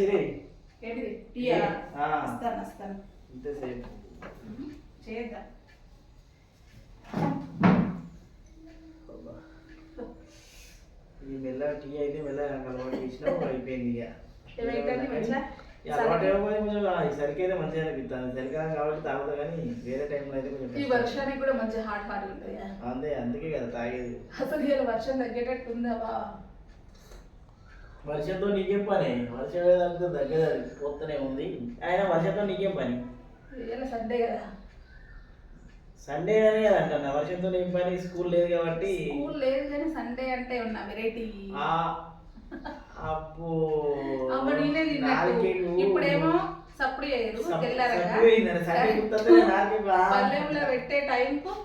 సిరి? ఏంటిది? టీయా ఆ. వస్తాను వస్తాను. ఇంతసేపు చేద్దాం ఈ మెల్ల టీ అయితే మెల్ల అలవాటు అయిపోయింది ఇక. అలవాటు అయిపోయి సరికి అయితే మంచిగా అనిపిస్తుంది చలికాలం కాబట్టి తాగుతా కానీ వేరే టైంలో అయితే కొంచెం ఈ. వర్షానికి కూడా మంచి హాట్ హాట్ ఉంటుంది అంతే అందుకే కదా తాగేది. అసలు ఇలా వర్షం తగ్గేటట్టు ఉందా వర్షంతో నీకేం పని? వర్షం తగ్గితే దగ్గర పోతూనే ఉంది. ఆయన వర్షంతో నీకేం పని? సండే కదా. సండే అని కదా అంటున్నా. వర్షంతో ఏం పని? స్కూల్ లేదు కాబట్టి. స్కూల్ లేదు కానీ సండే అంటే ఉన్నా వెరైటీ. ఆ అప్పు. ఇప్పుడేమో సప్పుడు చేయరు. తెల్లారగా. పల్లెంలో పెట్టే టైంకు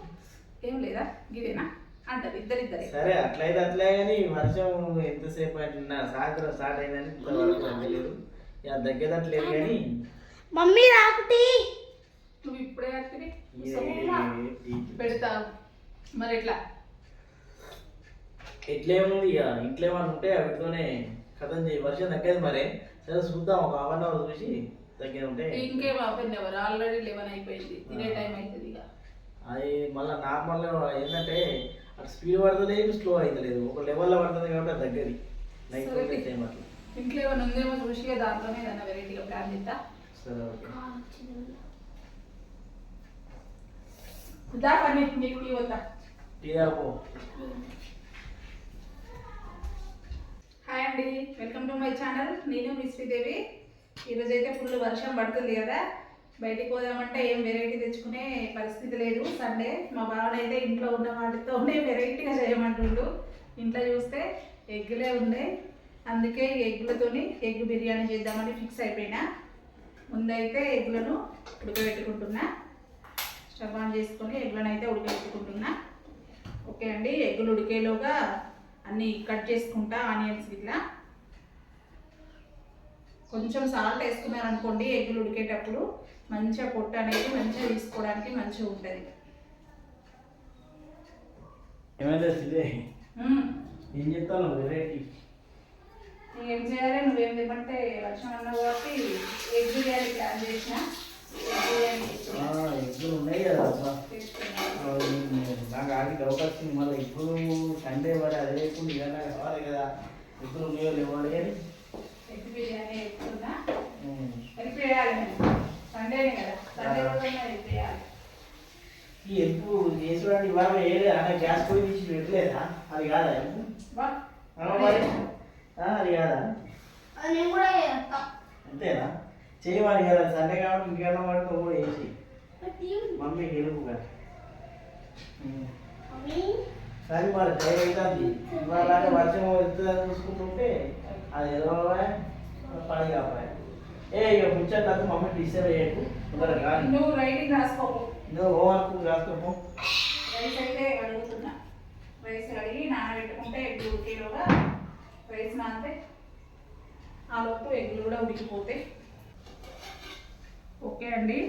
ఏం లేదా? గిదేనా? అంటారు ఇద్దరిద్దరే. సరే అట్లయితే అట్లే కానీ వర్షం ఎంతసేపు అయినా సాయంత్రం స్టార్ట్ అయిందని ఇంతవరకు తెలియదు ఇక కానీ మమ్మీ రాకుటి. నువ్వు ఇప్పుడే ఈ- పెడతావు మరి ఎట్లా? ఎట్లేముంది ఇక ఇంట్లో ఏమైనా ఉంటే వాటితోనే కథం చేయి వర్షం తగ్గేది మరి. సరే చూద్దాం ఒక హాఫ్ అన్ అవర్ చూసి తగ్గేది ఉంటే. ఇంకేం ఆపండి ఎవరు ఆల్రెడీ లెవెన్ అయిపోయింది. తినే టైం అవుతుంది ఇక. అది మళ్ళీ నార్మల్గా ఏంటంటే అటు స్పీడ్ పడుతుంది స్లో అవుతలేదు ఒక లెవెల్లో పడుతుంది కాబట్టి అది తగ్గది. నైట్ అట్లా. ఇంట్లో ఏమైనా ఉందేమో చూసి ఇక దాంట్లోనే ఏదైనా వెరైటీగా ప్లాన్ చేద్దా? సరే ఓకే. దా పని నీకు టీ వద్దా? టీ తాగు. హాయ్ అండి వెల్కమ్ టు మై ఛానల్ నేను మీ శ్రీదేవి. ఈరోజు అయితే ఫుల్ వర్షం పడుతుంది కదా. బయటికి పోదామంటే ఏం వెరైటీ తెచ్చుకునే పరిస్థితి లేదు. సండే మా బావనైతే ఇంట్లో ఉన్న వాటితోనే వెరైటీగా చేయమంటుండు. ఇంట్లో చూస్తే ఎగ్లే ఉన్నాయి అందుకే ఎగ్లతోని ఎగ్ బిర్యానీ చేద్దామని ఫిక్స్ అయిపోయినా. ముందైతే ఎగ్గులను ఉడకబెట్టుకుంటున్నా. స్టవ్ ఆన్ చేసుకొని ఎగ్లను అయితే ఉడకబెట్టుకుంటున్నా. ఓకే అండి ఎగ్గులు ఉడికేలోగా అన్నీ కట్ చేసుకుంటా ఆనియన్స్ ఇట్లా కొంచెం సాల్ట్ వేసుకున్నారు అనుకోండి ఎగ్గులు ఉడికేటప్పుడు మంచిగా పొట్టు అనేది మంచిగా తీసుకోవడానికి మంచిగా ఉంటుంది. ఏం చెప్తాను వెరైటీ? ఏం చేయాలి నువ్వేం తెమ్మంటే వర్షం అన్నావు కాబట్టి ఎగ్ బిర్యానీ ప్లాన్ చేసిన. నాకు ఆగి డౌట్ వచ్చింది. మళ్ళీ ఇప్పుడు సండే పడి అదే లేకుండా ఇవాళ కావాలి కదా. ఉన్నాయో లేవో అని. ఎగ్ బిర్యానీ వేసుకున్నా ఉమ్. హెల్ప్ చేయాలి నేను సండేనే కదా. సండే రోజైనా హెల్ప్ చేయాలి ఈ ఎప్పు చేసుకోవడానికి ఇవాళ వేయలేదు? అన్న గ్యాస్ పొయ్యి తీసి పెట్టలేదా అది కాదా ఎప్పు? అది. కాదా? అంతేనా? చేయమని కదా. సండే కాబట్టి ఇంకేమన్నా వాడికి నువ్వు కూడా వేసి మమ్మీ హెల్ప్గా మమ్మీ. సరే మరి టైం అవుతుంది ఇవాళ వర్షం వస్తుందని చూసుకుంటుంటే అది ఏదో పని కాపాయి ఏ ఇక ముచ్చట్లకు మమ్మీ డిస్టర్బ్ చేయకు తొందరగా నువ్వు రైటింగ్ రాసుకోకు నువ్వు హోంవర్క్ రాసుకోపో. రైస్ అయితే అడుగుతున్నా. రైస్ అడిగి నానబెట్టుకుంటే ఎగ్గులు ఉడికేలోగా రైస్ నానితే ఆ లోపు ఎగ్గులు కూడా ఉడికిపోతాయి. ఓకే అండి.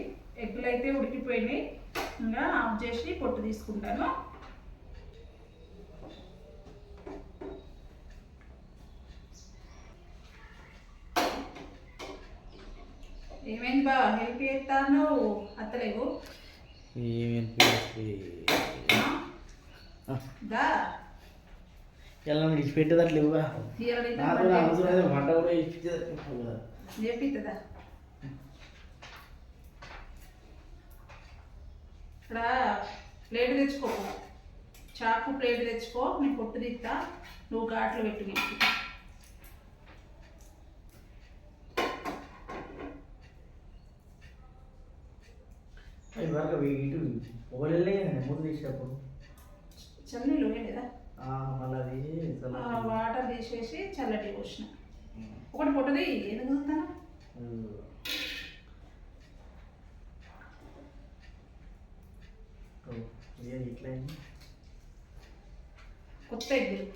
ఎగ్గులు అయితే ఉడికిపోయినాయి. ఇంకా ఆఫ్ చేసి పొట్టు తీసుకుంటాను. బా హెల్ప్ చేస్తాను. అత్తలేవు. దా. ఎలా ఇచ్చిపెట్టేదట్లు ఇవ్వగా ఇవాళ నాకు కూడా అవసరం అయితే వంట కూడా ఇచ్చిపెట్టేదట్లు కదా. చెప్పిద్దా ఇక్కడ ప్లేట్ తెచ్చుకో. చాకు ప్లేట్ తెచ్చుకో నేను పొట్టు తీస్తా నువ్వు ఘాట్లు పెట్టు నీకు. ఇవాళ ఇటు ఒకళ్ళే ముందు తీసేటప్పుడు? చన్నీళ్ళు లేదా మళ్ళీ అది వాటర్ తీసేసి చల్లటి పోసిన. ఒకటి పొట్టుది ఎందుకు చూస్తాను? కొత్త ఎగ్గులు.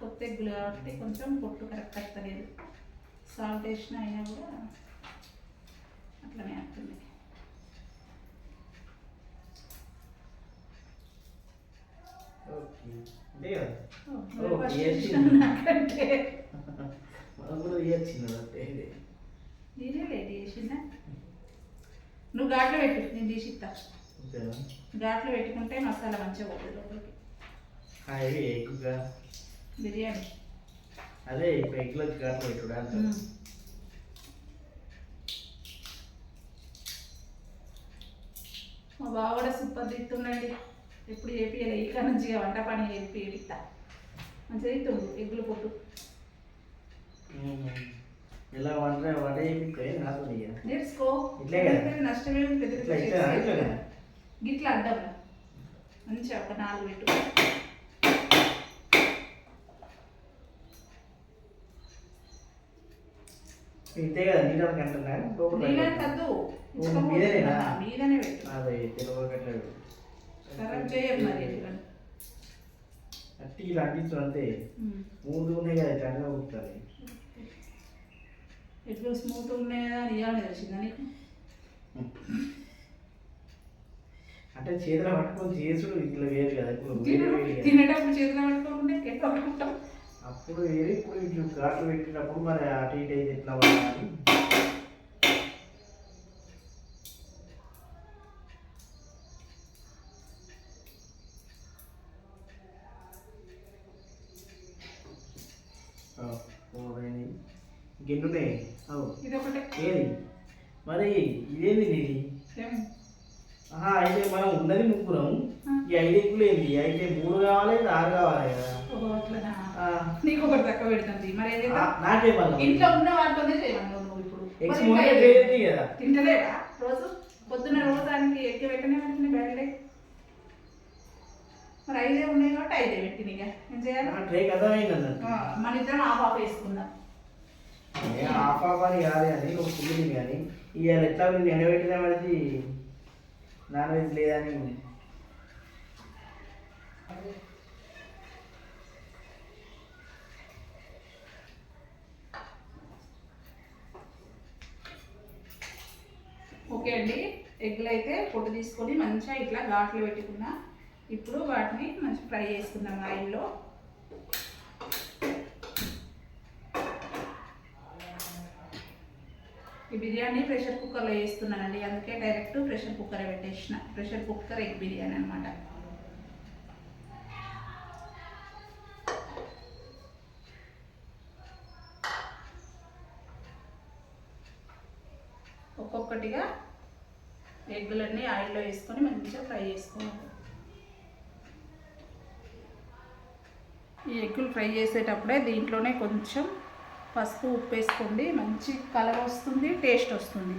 కొత్త ఎగ్గులు కాబట్టి కొంచెం పొట్టు కరెక్ట్ వస్తలేదు సాల్ట్ వేసిన అయినా కూడా అట్లనే వస్తుంది ఓకే అంతే కదా ఓ, ఓ, మరి first yes. ఇష్టం నాకంటే మనం కూడా ఇవ్వచ్చింది అంటే ఇది నేనే లేట్ చేసిందా నువ్వు ఘాట్లో పెట్టు నేను తీసి ఇస్తా ఘాట్లో పెట్టుకుంటే మసాలా మంచిగా పోతుంది లోపలికి. ఎక్కువగా బిర్యానీ. అదే ఇప్పుడు ఎగ్లో ఘాట్లు పెట్టుడు. మా బావ కూడా సూపర్ తిత్తుండండి ఎప్పుడు చేపియలే ఇక నుంచి వంట పని చెప్పి చేపిస్తా మంచిగా తిత్తుండు ఎగ్గులు పొట్టు. ఇలా వంట వంట నేర్చుకో. నష్టమే గిట్లా అడ్డం మంచిగా ఒక నాలుగు పెట్టు. ఇంతే కదా? నీళ్ళకి మీదనేనా? మీదనే పెట్టు. ఖరాబ్ చేయరు మరి ఎట్లని అట్టి ఇలా అంటించు అంతే మూడు ఉన్నాయి కదా ఇట్లా కుట్టాలి ఎట్లు స్మూత్ ఉన్నాయా అని ఇవ్వాలి తెలిసిందా నీకు? అంటే చేతిలో పట్టుకొని చేసుడు ఇట్లా కదా వేరు కదా. తినేటప్పుడు చేతిలో పట్టుకోకుండా ఎట్లా పట్టుకుంటాం? అప్పుడు వేరే ఇప్పుడు ఇట్లు ఘాట్లు పెట్టినప్పుడు మరి అటు ఇటు అయితే ఎట్లా పడాలి గిన్నెనే. అవు. ఇది ఒకటే ఏది? మరి ఇదేంది నీది? ఆహా అయితే మనం ఉన్నది ముగ్గురం. ఈ ఐదు ఎక్కులు ఏంది అయితే మూడు కావాలి ఆరు కావాలి కదా? నీకు ఒకటి తక్కువ పెడుతుంది. మరి? నాకే ఇంట్లో ఉన్న వాటితోనే నువ్వు ఇప్పుడు. కదా తింటలేవా రోజు పొద్దున్న రోజు దానికి ఎక్కి పెట్టనే పెట్టిన బ్యాడ్లే మరి ఐదే ఉన్నాయి కాబట్టి ఐదే పెట్టిన ఏం చేయాలి? మన ఇద్దరం ఆఫ్ ఆఫ్ వేసుకుందాం. ఏ హాఫ్ హాఫ్ అని కాదు అని ఒక పుల్లింది కానీ. ఇవాళ ఎట్లా మీరు ఎండబెట్టిన మనకి నాన్ వెజ్ లేదని. ఓకే అండి. ఎగ్గులు అయితే పొట్టు తీసుకొని మంచిగా ఇట్లా ఘాట్లు పెట్టుకున్నా. ఇప్పుడు వాటిని మంచి ఫ్రై చేసుకుందాం ఆయిల్లో. ఈ బిర్యానీ ప్రెషర్ కుక్కర్లో వేస్తున్నానండి. అందుకే డైరెక్ట్ ప్రెషర్ కుక్కర్ పెట్టేసిన. ప్రెషర్ కుక్కర్ ఎగ్ బిర్యానీ అనమాట ఒక్కొక్కటిగా ఎగ్గులన్నీ ఆయిల్లో వేసుకొని మంచిగా ఫ్రై చేసుకోవాలి. ఈ ఎగ్గులు ఫ్రై చేసేటప్పుడే దీంట్లోనే కొంచెం పసుపు ఉప్పు వేసుకోండి మంచి కలర్ వస్తుంది టేస్ట్ వస్తుంది.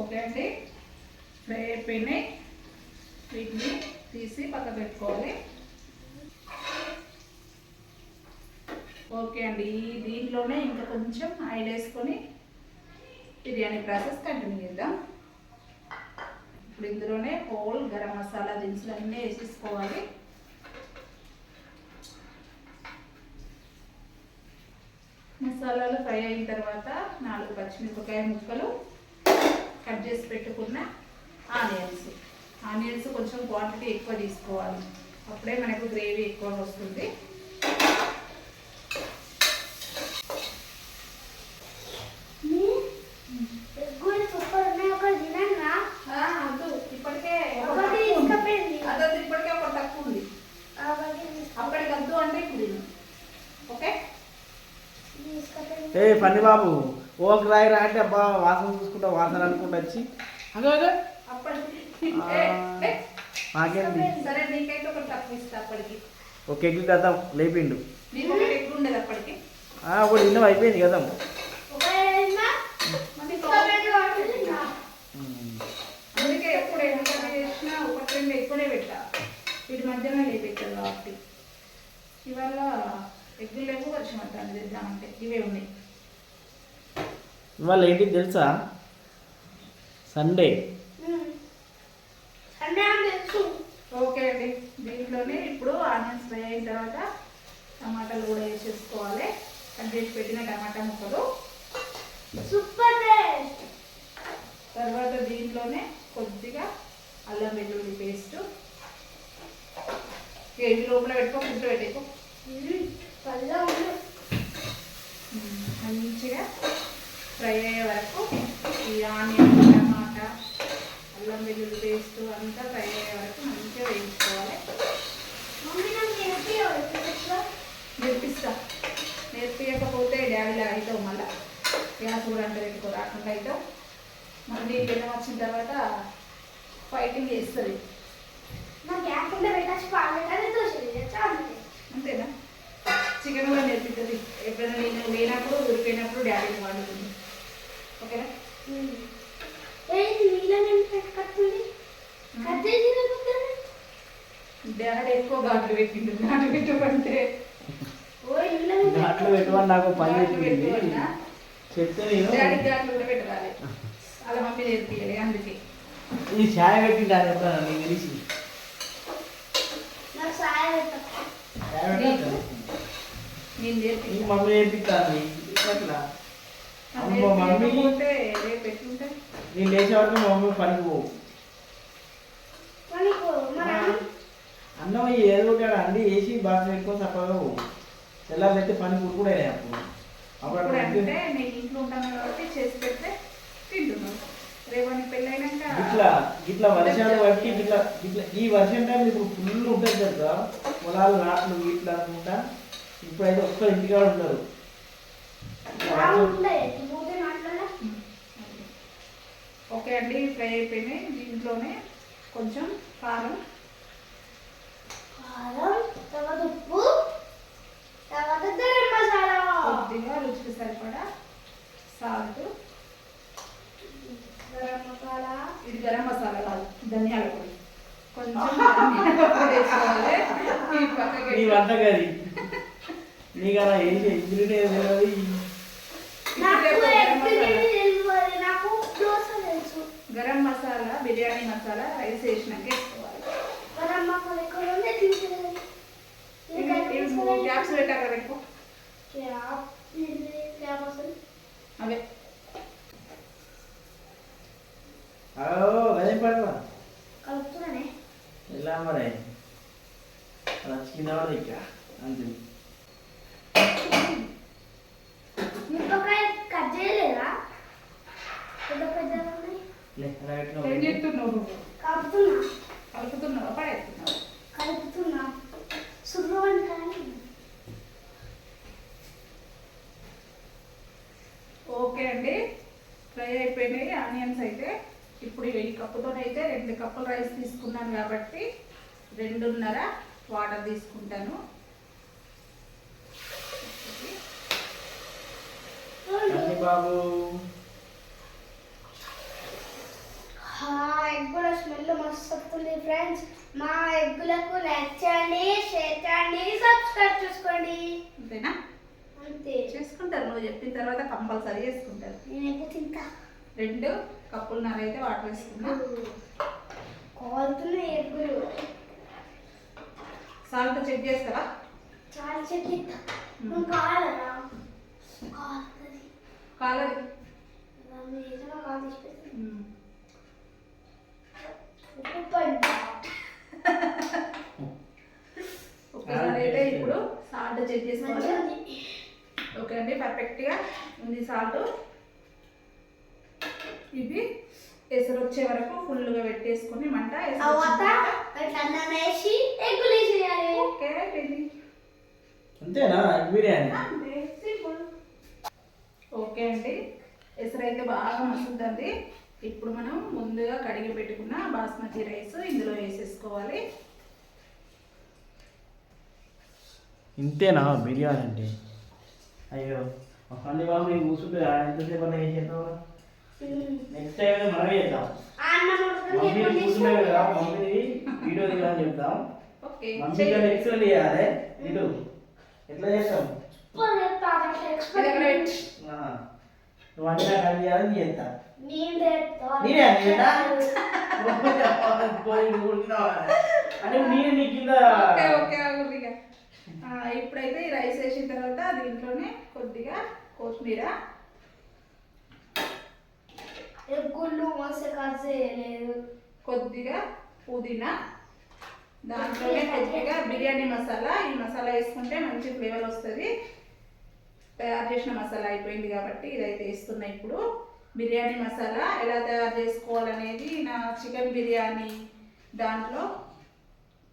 ఓకే అండి. ఫ్రై అయిపోయినాయి. వీటిని తీసి పక్క పెట్టుకోవాలి. ఓకే అండి. దీంట్లోనే ఇంకా కొంచెం ఆయిల్ వేసుకొని బిర్యానీ ప్రాసెస్ కంటిన్యూ చేద్దాం. ఇప్పుడు ఇందులోనే హోల్ గరం మసాలా దినుసులు అన్నీ వేసేసుకోవాలి. మసాలాలు ఫ్రై అయిన తర్వాత నాలుగు పచ్చిమిరపకాయ ముక్కలు కట్ చేసి పెట్టుకున్న ఆనియన్స్. ఆనియన్స్ కొంచెం క్వాంటిటీ ఎక్కువ తీసుకోవాలి. అప్పుడే మనకు గ్రేవీ ఎక్కువ వస్తుంది ఎగ్గులు సూపర్ ఉన్నాయి ఒకటి తినన్నా ఆ, వద్దు ఇప్పటికే ఒక ఒకటి తక్కువ ఉంది. తీసుకపోయింది అదొద్దు ఇప్పటికే ఒక తక్కువ ఉంది ఒకటి అప్పటికి వద్దు అంటే ఇప్పుడు తిను. ఓకే తీసుకపోయింది ఏ పని బాబు ఓ రాయి రా అంటే అబ్బా వాసన చూసుకుంటా వాసన అనుకుంటా వచ్చి. అదే మాకేంది సరే నీకైతే ఒకటి తక్కువ ఇస్తా అప్పటికి. ఒక ఎగ్గు కదా లేపిండు. ఒకటి ఎక్కువ ఉండదు అప్పటికి. ఆ, ఒకటి ఇన్నం అయిపోయింది కదా వీటి మధ్యలో లేపెట్టారు కాబట్టి. ఇవాళ ఎగ్గులు లేవు వర్షం తెద్దామంటే ఇవే ఉన్నాయి. ఇవాళ ఏంటి తెలుసా? సండే ఓకే అండి. దీంట్లోనే ఇప్పుడు ఆనియన్స్ ఫ్రై అయిన తర్వాత టమాటాలు కూడా వేసేసుకోవాలి. కట్ చేసి పెట్టిన టమాటా ముక్కలు. సూపర్ టేస్ట్ తర్వాత దీంట్లోనే కొద్దిగా అల్లం వెల్లుల్లి పేస్ట్. ఇవి లోపల పెట్టుకో ఫ్రిడ్జ్లో పెట్టేకో మంచిగా ఫ్రై అయ్యే వరకు ఈ ఆనియన్ టమాటా అల్లం వెల్లుల్లి పేస్ట్ అంతా ఫ్రై అయ్యే వరకు మంచిగా వేయించుకోవాలి. నేర్పిస్తా. నేర్పించకపోతే డాడీలా అవుతావు మళ్ళీ. గ్యాస్ కూడా అంటే పెట్టుకో రాకుండా అవుతావు మళ్ళీ బెల్లం వచ్చిన తర్వాత ఫైటింగ్ చేస్తుంది. అంతేనా? చికెన్ కూడా నేర్పిస్తుంది ఎప్పుడైనా నేను లేనప్పుడు ఊరిపోయినప్పుడు డాడీని వండుతుంది. ఓకేనా డాడీ ఎక్కువ ఘాట్లు పెట్టిండు. ఘాట్లు పెట్టమంటే. దాంట్లో పెట్టుకొని నాకు పని ఘాట్లు చెప్తే నేను డాడీ ఘాట్లు కూడా అలా మమ్మీ నేర్పియాలి అందుకే. ఈ ఛాయ్ పెట్టింటాను ఎప్పుడన్నా నీకు తెలిసి? నాకు సాయం పెట్టు ఛాయ్ పెట్టింటాను నేను నీ నేర్పి మమ్మీ నేర్పిస్తాను ఎట్లా అమ్మ మమ్మీ. నేను లేచే వరకు మా మమ్మీ పనికి పోవు అన్నం? ఏదో ఒకటి అండి వేసి బాక్స్ పెట్టుకొని చక్కగా పోవు తెల్లారి అయితే పని కూడా అప్పుడు. అప్పుడు అంటే నేను ఇంట్లో ఉంటాను కాబట్టి చేసి పెడితే తింటున్నాను ఇట్లా ఇట్లా వర్షాలు బట్టి ఇట్లా ఇట్లా ఈ వర్షం టైం ఇప్పుడు ఫుల్ ఉంటుంది కదా పొలాలు నాట్లు ఇట్లా అనుకుంటా. ఇప్పుడైతే ఒక్క ఇంటికాడ ఉండరు. మాటలలో ఓకే అండి ఫ్రై అయిపోయినాయి. దీంట్లోనే కొంచెం కారం. కారం తర్వాత ఉప్పు తర్వాత గరం మసాలా. కొద్దిగా రుచికి సరిపడా సాల్ట్. గరం మసాలా. ఇది గరం మసాలా కాదు ధనియాల పొడి. కొంచెం నీ గది నీకు అలా ఇంగ్రీడియంట్ ఇప్పుడు గరం మసాలా. తెలియదు నాకు దోశ తెలుసు గరం మసాలా బిర్యానీ మసాలా రైస్ వేసినాక వేసుకోవాలి. గ్యాప్స్ పెట్టాక పెట్టుకో అవే. కలుపుతున్నానే. ఎలా మరి? అలా చిన్నవాడు ఇక అంతే మిరపకాయ కట్ చేయలేదా పెద్ద పెద్ద ఉన్నాయి లే అలా ఏం పెట్టినావు చెప్తున్నావు నువ్వు కలుపుతున్నా కలుపుతున్నావా పడేస్తున్నావా కలుపుతున్నా సుర్రవని కానీ ఓకే అండి ఫ్రై అయిపోయినాయి ఆనియన్స్ అయితే ఇప్పుడు ఈ కప్పుతోనైతే రెండు కప్పులు రైస్ తీసుకున్నాను కాబట్టి రెండున్నర వాటర్ తీసుకుంటాను. బాబు. ఎగ్ కూడా స్మెల్ మస్తు వస్తుంది ఫ్రెండ్స్. మా ఎగ్గులకు లైక్ చేయండి షేర్ చేయండి సబ్స్క్రైబ్ చేసుకోండి. అంతేనా? అంతే. చేసుకుంటారు. నువ్వు చెప్పిన తర్వాత కంపల్సరీ చేసుకుంటారు. నేను ఎగ్గు తింటా. రెండు కప్పులున్నర అయితే వాటర్ వేసుకున్నా. ఎగ్గులు సాల్ట్ చెక్ చేస్తావా? చాలా కాలుతుంది కాలది ఒక్కసారి ఇప్పుడు సాల్ట్ చెక్ చేసుకోవాలి. ఓకే అండి పర్ఫెక్ట్గా ఉంది సాల్ట్. ఇది ఎసరు వచ్చే వరకు ఫుల్గా పెట్టేసుకొని మంట అంతేనా? బిర్యానీ? అంతే. సింపుల్. ఓకే అండి. ఎసరు అయితే బాగా మసులుతుంది. ఇప్పుడు మనం ముందుగా కడిగి పెట్టుకున్న బాస్మతి రైస్ ఇందులో వేసేసుకోవాలి. ఇంతేనా బిర్యానీ అంటే? అయ్యో అన్ని బాబు నీకు కూర్చుంటే ఎంతసేపు అన్నా చేసేద్దాం నెక్స్ట్ టైం మనమే చేద్దాం. అన్నం ఉడకని మమ్మీ ఎప్పుడు కూర్చుంటే కదా? మమ్మీని వీడియో దిగాలని చెప్తాం ఓకే మమ్మీ కానీ ఎక్సలెంట్ చేయాలి. ఇటు. ఎట్లా చేస్తాం. నువ్వు అన్ని నాకు అది చేయాలని చేస్తా. నేను? అంటే నేను నీ కింద ఓకే ఓకే ఆగురిగా ఇప్పుడైతే రైస్ వేసిన తర్వాత దీంట్లోనే కొద్దిగా కొత్తిమీర మస్తు కట్ చేయలేదు. కొద్దిగా పుదీనా దాంట్లోనే కొద్దిగా బిర్యానీ మసాలా. ఈ మసాలా వేసుకుంటే మంచి ఫ్లేవర్ వస్తుంది. తయారు చేసిన మసాలా అయిపోయింది కాబట్టి ఇదైతే వేస్తున్నా ఇప్పుడు. బిర్యానీ మసాలా ఎలా తయారు చేసుకోవాలనేది నా చికెన్ బిర్యానీ దాంట్లో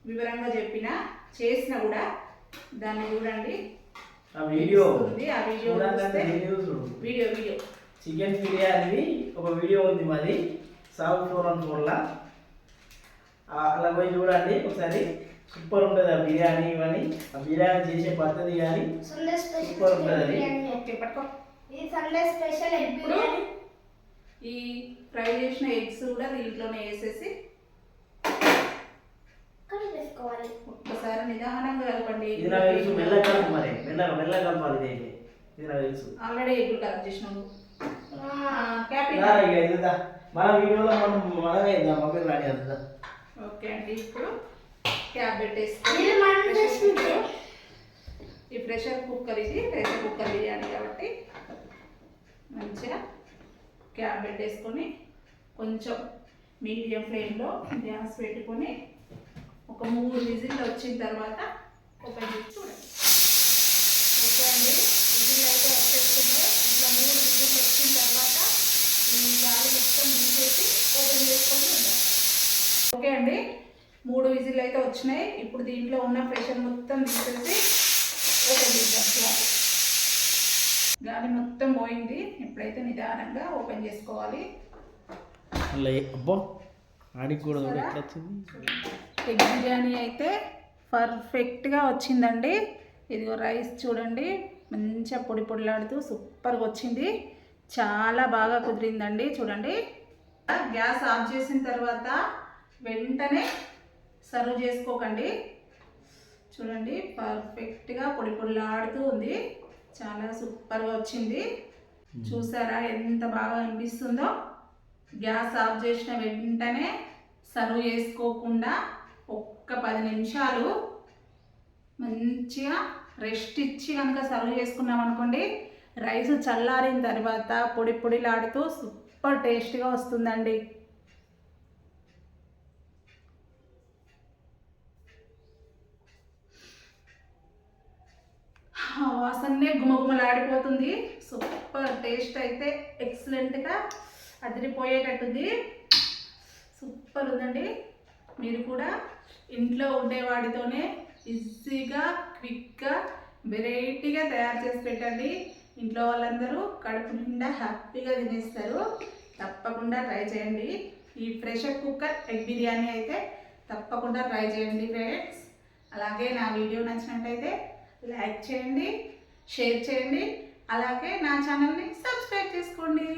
వివరంగా చెప్పిన చేసిన కూడా దాన్ని చూడండి. ఆ వీడియో ఉంది. ఆ video video video. Chicken biryani ఒక వీడియో ఉంది మాది. సాగు ఫోన్ ఫోన్లా అలా పోయి చూడండి ఒకసారి. సూపర్ ఉంటుంది ఆ బిర్యానీ ఇవన్నీ. ఆ బిర్యానీ చేసే పద్ధతి కానీ సండే సూపర్ ఇది సండే స్పెషల్ ఇప్పుడు ఈ ఫ్రై చేసిన ఎగ్స్ కూడా దీంట్లోనే వేసేసి ఒక్కసారి నిదానంగా కలపండి. ఇది నాకు తెలుసు మెల్ల కలుపు మరి. మెల్లగా మెల్ల కలపాలి ఇది నాకు తెలుసు. ఆల్రెడీ ఎగ్గులు కలెక్ట్ చేసినాము మన వీడియోలో మనం మనమే ఇద్దాం మమ్మీ రాని అంతా ఓకే అండి ఇప్పుడు క్యాప్ పెట్టేసుకొని. ఈ ప్రెషర్ కుక్కర్ ఇది ప్రెషర్ కుక్కర్ బిర్యానీ కాబట్టి మంచిగా క్యాప్ పెట్టేసుకొని కొంచెం మీడియం ఫ్లేమ్లో గ్యాస్ పెట్టుకొని ఒక మూడు విజిల్ వచ్చిన తర్వాత ఓపెన్ చేసి చూడండి ఓకే అండి విజిల్ అయితే వచ్చేస్తుంటే ఇట్లా మూడు విజిల్ వచ్చిన తర్వాత ఈ గాలి తీసేసి ఓపెన్ చేసుకొని ఉండాలి. ఓకే అండి. మూడు విజిల్ అయితే వచ్చినాయి. ఇప్పుడు దీంట్లో ఉన్న ప్రెషర్ మొత్తం తీసేసి ఓపెన్ చేద్దాం. గాలి మొత్తం పోయింది. ఇప్పుడైతే నిదానంగా ఓపెన్ చేసుకోవాలి. అబ్బా! ఆడికి కూడా ఎగ్ బిర్యానీ అయితే పర్ఫెక్ట్గా వచ్చిందండి. ఇదిగో రైస్ చూడండి. మంచిగా పొడి పొడిలాడుతూ సూపర్గా వచ్చింది. చాలా బాగా కుదిరిందండి. చూడండి. గ్యాస్ ఆఫ్ చేసిన తర్వాత వెంటనే సర్వ్ చేసుకోకండి. చూడండి పర్ఫెక్ట్గా పొడి పొడిలాడుతూ ఉంది. చాలా సూపర్గా వచ్చింది. చూసారా ఎంత బాగా అనిపిస్తుందో? గ్యాస్ ఆఫ్ చేసిన వెంటనే సర్వ్ చేసుకోకుండా ఒక్క పది నిమిషాలు మంచిగా రెస్ట్ ఇచ్చి కనుక సర్వ్ చేసుకున్నాం అనుకోండి రైస్ చల్లారిన తర్వాత పొడి పొడిలాడుతూ సూపర్ టేస్ట్గా వస్తుందండి. ఆ వాసనే గుమగుమలాడిపోతుంది. సూపర్ టేస్ట్ అయితే ఎక్సలెంట్గా అదిరిపోయేటట్టుంది. సూపర్ ఉందండి. మీరు కూడా ఇంట్లో ఉండే వాటితోనే ఈజీగా క్విక్గా వెరైటీగా తయారు చేసి పెట్టండి. ఇంట్లో వాళ్ళందరూ కడుపు నిండా హ్యాపీగా తినేస్తారు. తప్పకుండా ట్రై చేయండి. ఈ ప్రెషర్ కుక్కర్ ఎగ్ బిర్యానీ అయితే తప్పకుండా ట్రై చేయండి ఫ్రెండ్స్. అలాగే నా వీడియో నచ్చినట్టయితే లైక్ చేయండి షేర్ చేయండి. అలాగే నా ఛానల్ని సబ్స్క్రైబ్ చేసుకోండి.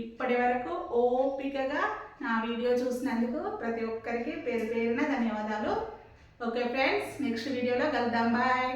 ఇప్పటి వరకు ఓపికగా నా వీడియో చూసినందుకు ప్రతి ఒక్కరికి పేరు పేరున ధన్యవాదాలు. ఓకే ఫ్రెండ్స్ నెక్స్ట్ వీడియోలో కలుద్దాం. బాయ్.